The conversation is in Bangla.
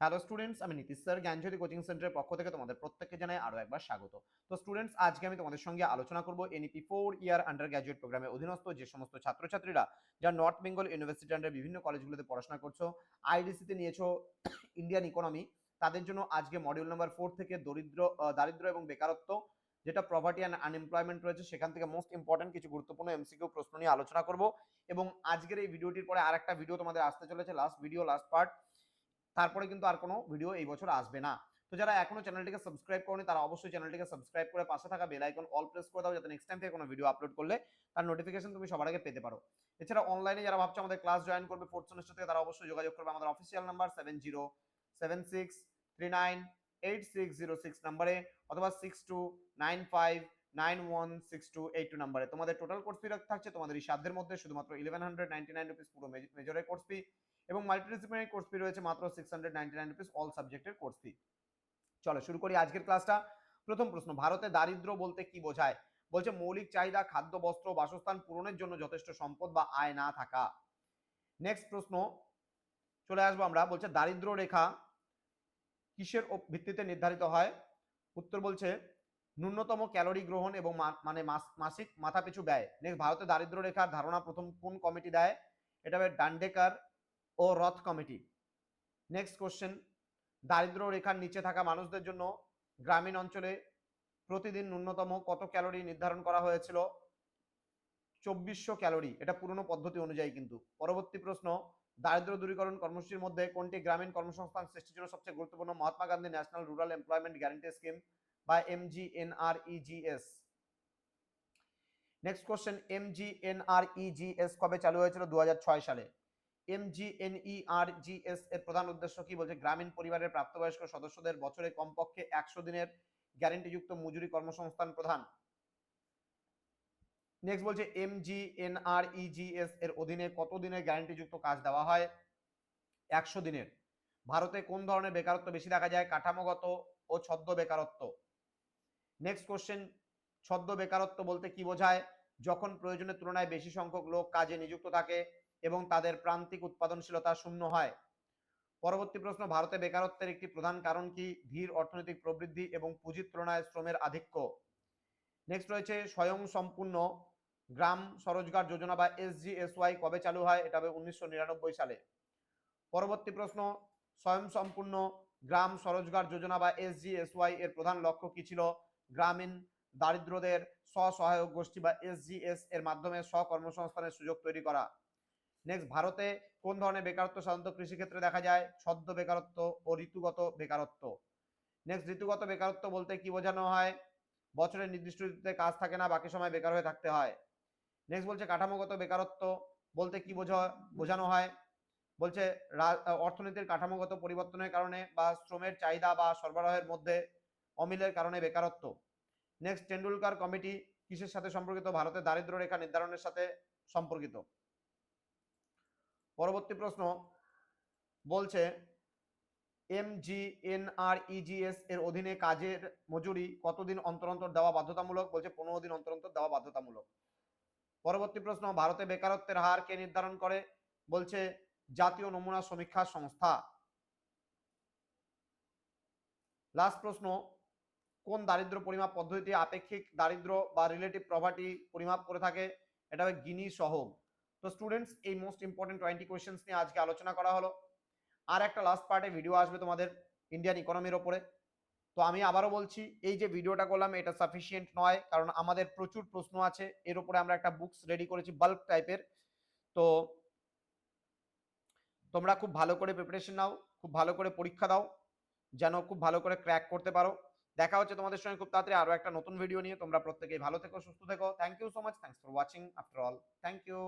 হ্যালো স্টুডেন্টস আমি নীতিশ স্যার, জ্ঞানজ্যোতি কোচিং সেন্টারের পক্ষ থেকে তোমাদের প্রত্যেককে জানাই আরও একবার স্বাগত। তো স্টুডেন্টস আজকে আমি তোমাদের সঙ্গে আলোচনা করব NEP four year undergraduate প্রোগ্রামে অধীনস্থ যে সমস্ত ছাত্রছাত্রীরা যারা নর্থ বেঙ্গল ইউনিভার্সিটি আন্ডার বিভিন্ন কলেজগুলোতে পড়াশোনা করছ আইডিসিতে নিয়েছো ইন্ডিয়ান ইকোনমি তাদের জন্য আজকে মডিউল নাম্বার ফোর থেকে দরিদ্র দারিদ্র এবং বেকারত্ব, যেটা প্রপার্টি অ্যান্ড আনএমপ্লয়মেন্ট রয়েছে, সেখান থেকে মোস্ট ইম্পর্টেন্ট কিছু গুরুত্বপূর্ণ এমসিকিউ প্রশ্ন নিয়ে আলোচনা করব। এবং আজকের এই ভিডিওটির পরে আরেকটা ভিডিও তোমাদের আসতে চলেছে লাস্ট ভিডিও লাস্ট পার্ট তারপরে কিন্তু আর কোনো ভিডিও এই বছর আসবে না। তো যারা এখনও চ্যানেলটিকে সাবস্ক্রাইব করনি, তারা অবশ্যই চ্যানেলটিকে সাবস্ক্রাইব করে পাশে থাকা বেল আইকন অল প্রেস করে দাও, যাতে নেক্সট টাইম থেকে কোনো ভিডিও আপলোড করলে তার নোটিফিকেশন তুমি সবার আগে পেতে পারো। এছাড়া অনলাইনে যারা ভাবছ আমাদের ক্লাস জয়েন করবে ফোর্থ সেমিস্টার থেকে তারা অবশ্যই যোগাযোগ করবে আমাদের official number seven zero seven six three nine eight six zero six নাম্বারে অথবা six two nine five nine one six two eight two নাম্বারে তোমাদের টোটাল কোর্স ফি থাকছে, তোমাদের এই সাধ্যের মধ্যে শুধুমাত্র eleven hundred ninety nine rupees পুরো মেজরের কোর্স ফি এবং মাল্টিডিসিপ্লিনারি কোর্স ফি রয়েছে মাত্র six hundred ninety nine rupees all সাবজেক্টের কোর্স ফি চলো, শুরু করি আজকের ক্লাসটা প্রথম প্রশ্ন, ভারতে দারিদ্র বলতে কি বোঝায়? বলছে, মৌলিক চাহিদা, খাদ্য, বস্ত্র, বাসস্থান পূরণের জন্য যথেষ্ট সম্পদ বা আয় না থাকা। নেক্সট প্রশ্ন, চলে আসব আমরা। বলছে দারিদ্র রেখা কিসের ভিত্তিতে নির্ধারিত হয়? উত্তর বলছে, ন্যূনতম ক্যালোরি গ্রহণ এবং মানে মাস- মাসিক মাথাপিছু ব্যয়। নেক্সট ভারতে দারিদ্র রেখার ধারণা প্রথম কোন কমিটি দেয়? এটা হবে ডান্ডেকার ও রথ কমিটি। নেক্সট কোশ্চেন দারিদ্র রেখার নিচে থাকা মানুষদের জন্য গ্রামীণ অঞ্চলে প্রতিদিন ন্যূনতম কত ক্যালোরি নির্ধারণ করা হয়েছিল? চব্বিশশো ক্যালোরি, এটা পুরনো পদ্ধতি অনুযায়ী কিন্তু। পরবর্তী প্রশ্ন দারিদ্র দূরীকরণ কর্মসূচির মধ্যে কোনটি গ্রামীণ কর্মসংস্থান সৃষ্টির জন্য সবচেয়ে গুরুত্বপূর্ণ? Mahatma Gandhi National Rural Employment Guarantee Scheme বা এমজিএনআরইজিএস নেক্সট কোশ্চেন এমজিএনআরইজিএস কবে চালু হয়েছিল? দু হাজার ছয় সালে। এমজিএনইআরজিএস এর প্রধান উদ্দেশ্য কি? বলছে গ্রামীণ পরিবারের প্রাপ্তবয়স্ক সদস্যদের বছরে কমপক্ষে একশো দিনের গ্যারেন্টিযুক্ত মজুরি কর্মসংস্থান প্রধান। নেক্সট বলছে এমজিএনআরইজিএস এর অধীনে কত দিনের গ্যারেন্টিযুক্ত কাজ দেওয়া হয়? একশো দিনের। ভারতে কোন ধরনের বেকারত্ব বেশি দেখা যায়? কাঠামোগত ও ছদ্ম বেকারত্ব। নেক্সট কোশ্চেন ছদ্ম বেকারত্ব বলতে কি বোঝায়? যখন প্রয়োজনের তুলনায় বেশি সংখ্যক লোক কাজে নিযুক্ত থাকে এবং তাদের প্রান্তিক উৎপাদনশীলতা শূন্য হয়। পরবর্তী প্রশ্ন, ভারতে বেকারত্বের একটি প্রধান কারণ কি? ধীর অর্থনৈতিক প্রবৃদ্ধি এবং পুঁজির তুলনায় শ্রমের আধিক্য। নেক্সট রয়েছে স্বয়ং সম্পূর্ণ গ্রাম স্বরোজগার যোজনা বা এসজিএসওয়াই কবে চালু হয়? এটা হবে উনিশশো নিরানব্বই সালে। পরবর্তী প্রশ্ন স্বয়ং সম্পূর্ণ গ্রাম স্বরোজগার যোজনা বা এসজিএসওয়াই এর প্রধান লক্ষ্য কি ছিল? গ্রামীণ দারিদ্রদের স্বসহায়ক গোষ্ঠী বা এসজিএস এর মাধ্যমে স্বকর্মসংস্থানের সুযোগ তৈরি করা। নেক্সট ভারতে কোন ধরনের বেকারত্ব সাধারণত কৃষিক্ষেত্রে দেখা যায়? ছদ্ম বেকারত্ব ও ঋতুগত বেকারত্ব। নেক্সট ঋতুগত বেকারত্ব বলতে কি বোঝানো হয়? বছরের নির্দিষ্ট ঋতুতে কাজ থাকে না, বাকি সময় বেকার হয়ে থাকতে হয়। নেক্সট বলছে কাঠামোগত বেকারত্ব বলতে কি বোঝা, বোঝানো হয়? বলছে অর্থনীতির কাঠামোগত পরিবর্তনের কারণে বা শ্রমের চাহিদা বা সরবরাহের মধ্যে অমিলের কারণে বেকারত্ব। নেক্সট টেন্ডুলকার কমিটি কিসের সাথে সম্পর্কিত? ভারতের দারিদ্র রেখা নির্ধারণের সাথে সম্পর্কিত। পরবর্তী প্রশ্ন বলছে এমজিএনআরইজিএস এর অধীনে কাজের মজুরি কতদিন অন্তর অন্তর দেওয়া বাধ্যতামূলক? বলছে, পনেরো দিন অন্তর অন্তর দেওয়া বাধ্যতামূলক। পরবর্তী প্রশ্ন, ভারতে বেকারত্বের হার কে নির্ধারণ করে? বলছে, জাতীয় নমুনা সমীক্ষা সংস্থা। লাস্ট প্রশ্ন, কোন দারিদ্র পরিমাপ পদ্ধতি আপেক্ষিক দারিদ্র বা রিলেটিভ প্রভার্টি পরিমাপ করে থাকে? এটা হবে গিনি সহগ। তো স্টুডেন্টস এই মোস্ট ইম্পর্টেন্ট টোয়েন্টি কোয়েশ্চেন্স নিয়ে আজকে আলোচনা করা হলো। আর একটা লাস্ট পার্টে ভিডিও আসবে তোমাদের ইন্ডিয়ান ইকোনমির ওপরে। তো আমি আবারও বলছি, এই যে ভিডিওটা করলাম, এটা সাফিসিয়েন্ট নয়, কারণ আমাদের প্রচুর প্রশ্ন আছে। এর উপরে আমরা একটা বুকস রেডি করেছি বাল্ক টাইপের তো তোমরা খুব ভালো করে প্রিপারেশন নাও, খুব ভালো করে পরীক্ষা দাও, যেন খুব ভালো করে ক্র্যাক করতে পারো। দেখা হচ্ছে তোমাদের সঙ্গে খুব তাড়াতাড়ি আরও একটা নতুন ভিডিও নিয়ে। তোমরা প্রত্যেকেই ভালো থেকো, সুস্থ থেকো। Thank you so much thanks for watching after all thank you